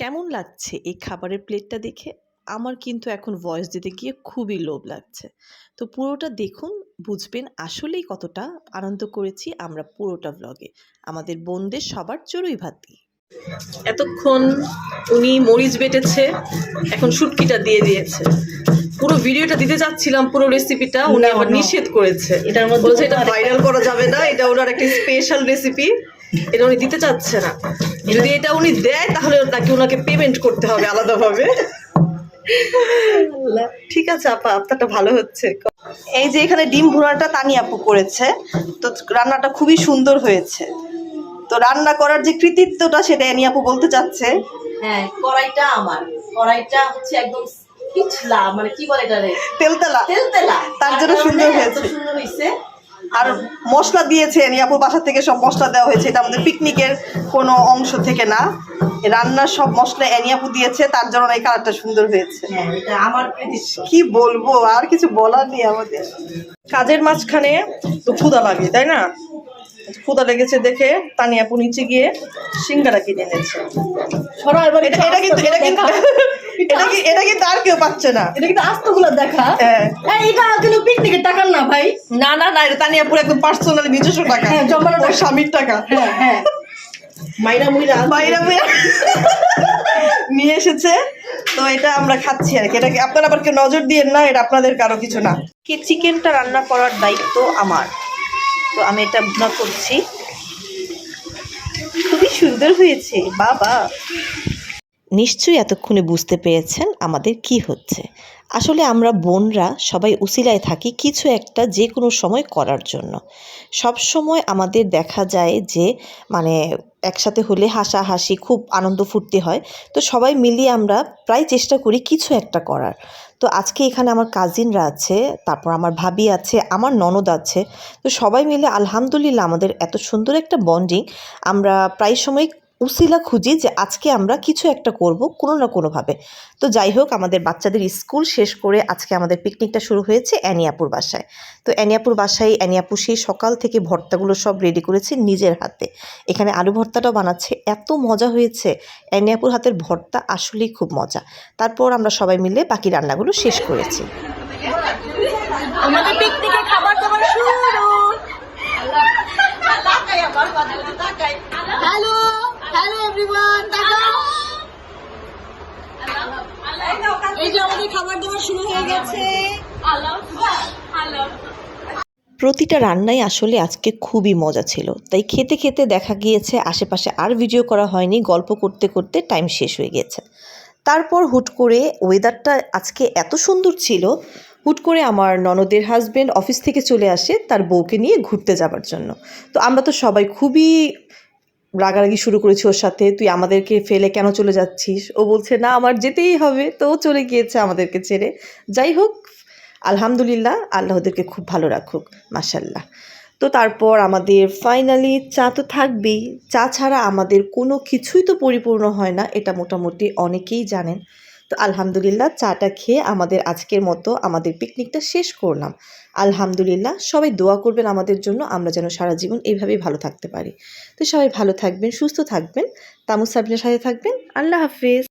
কেমন লাগছে এই খাবারের প্লেটটা দেখে? আমার কিন্তু এখন ভয়েস দিতে গিয়ে খুবই লোভ লাগছে। তো পুরোটা দেখুন বুঝবেন আসলেই কতটা আনন্দ করেছি আমরা পুরোটা ব্লগে আমাদের বোনদের সবার চড়ুই ভাতি। এতক্ষণ উনি মরিচ বেটেছে এখন শুটকিটা দিয়ে দিয়েছে। পুরো ভিডিওটা দিতে যাচ্ছিলাম পুরো রেসিপিটা উনি আবার নিষেধ করেছে। এটার মধ্যে বলছে এটা ভাইরাল করা যাবে না এটা ওনার একটা স্পেশাল রেসিপি এটা উনি দিতে চাচ্ছে না। যদি এটা উনি দেয় তাহলে তাকে ওনাকে পেমেন্ট করতে হবে আলাদাভাবে। ঠিক আছে আপা আপনারটা ভালো হচ্ছে। এই যে এখানে ডিম ভুনাটা তানি আপু করেছে তো রান্নাটা খুবই সুন্দর হয়েছে। তো রান্না করার যে কৃতিত্বটা সেটা এনি আপু বলতে চাচ্ছে। হ্যাঁ কড়াইটা আমার। কড়াইটা হচ্ছে একদম পিছলা মানে কি বলে এটা তেলতেলা। তেলতেলা। তার জন্য সুন্দর হয়েছে। সুন্দর হয়েছে আর মশলা দিয়েছে এনি আপুর বাসা থেকে সব মশলা দেওয়া হয়েছে এটা আমাদের পিকনিকের কোনো অংশ থেকে না। রান্নার সব মশলা এনি আপু দিয়েছে তার জন্য এই কালারটা সুন্দর হয়েছে। হ্যাঁ আমার কি বলব আর কিছু বলার নেই আমাদের। কাজের মাঝখানে তো ক্ষুদা লাগে তাই না? ক্ষুদা লেগেছে দেখে তানিয়া আপু নিচে গিয়ে সিঙ্গারা কিনে এনেছে। এটা কিন্তু এটা কিন্তু এটা কি এটা কিন্তু আর কেউ পাচ্ছে না। এটা কিন্তু আস্তগুলো দেখা। হ্যাঁ। এটা কিন্তু পিকনিকের টাকার না ভাই? না না না এটা তানিয়া আপুর একদম পার্সোনালি নিজস্ব টাকা। হ্যাঁ, জমানো স্বামীর টাকা। হ্যাঁ হ্যাঁ। মাইরা মুইরা নিয়ে এসেছে। তো এটা আমরা খাচ্ছি আর কি। এটা কি আপনারা আবার কেউ নজর দিয়েন না এটা আপনাদের কারও কিছু না। কি চিকেনটা রান্না করার দায়িত্ব আমার? তো আমি এটা ভুনা করছি। খুবই সুন্দর হয়েছে বাবা। নিশ্চয়ই এতক্ষণে বুঝতে পেরেছেন আমাদের কি হচ্ছে। আসলে আমরা বোনরা সবাই উসিলায় থাকি কিছু একটা যে কোনো সময় করার জন্য। সব সময় আমাদের দেখা যায় যে মানে একসাথে হলে হাসাহাসি, খুব আনন্দ ফুর্তি হয়। তো সবাই মিলিয়ে আমরা প্রায় চেষ্টা করি কিছু একটা করার। তো আজকে এখানে আমার কাজিনরা আছে, তারপর আমার ভাবি আছে, আমার ননদ আছে। তো সবাই মিলে আলহামদুলিল্লাহ আমাদের এত সুন্দর একটা বন্ডিং আমরা প্রায় সময় উসিলা খুঁজি যে আজকে আমরা কিছু একটা করব কোনো না কোনোভাবে। তো যাই হোক, আমাদের বাচ্চাদের স্কুল শেষ করে আজকে আমাদের পিকনিকটা শুরু হয়েছে অ্যানিয়াপুর বাসায়। তো অ্যানিয়াপুর বাসায় অ্যানিয়াপুর সেই সকাল থেকে ভর্তাগুলো সব রেডি করেছে নিজের হাতে। এখানে আলু ভর্তাটাও বানাচ্ছে, এত মজা হয়েছে। অ্যানিয়াপুর হাতের ভর্তা আসলেই খুব মজা। তারপর আমরা সবাই মিলে বাকি রান্নাগুলো শেষ করেছি। আমাদের পিকনিকের খাবার দাবার প্রতিটা রান্নাই আসলে আজকে খুবই মজা ছিল। তাই খেতে খেতে দেখা গিয়েছে, আশেপাশে আর ভিডিও করা হয়নি, গল্প করতে করতে টাইম শেষ হয়ে গেছে। তারপর হুট করে ওয়েদারটা আজকে এত সুন্দর ছিল, হুট করে আমার ননদের হাজব্যান্ড অফিস থেকে চলে আসে তার বউকে নিয়ে ঘুরতে যাবার জন্য। তো আমরা তো সবাই খুবই রাগারাগি শুরু করেছি ওর সাথে, তুই আমাদেরকে ফেলে কেন চলে যাচ্ছিস? ও বলছে, না, আমার যেতেই হবে। তো চলে গিয়েছে আমাদেরকে ছেড়ে। যাই হোক, আলহামদুলিল্লাহ, আল্লাহ ওদেরকে খুব ভালো রাখুক মাসাল্লাহ তো তারপর আমাদের ফাইনালি চা তো থাকবেই। চা ছাড়া আমাদের কোনো কিছুই তো পরিপূর্ণ হয় না, এটা মোটামুটি অনেকেই জানেন। তো আলহামদুলিল্লাহ চাটা খেয়ে আমাদের আজকের মতো আমাদের পিকনিকটা শেষ করলাম। আলহামদুলিল্লাহ সবাই দোয়া করবেন আমাদের জন্য, আমরা যেন সারা জীবন এইভাবেই ভালো থাকতে পারি। তো সবাই ভালো থাকবেন, সুস্থ থাকবেন তামুস সাবিনের সাথে থাকবেন, আল্লাহ হাফিজ।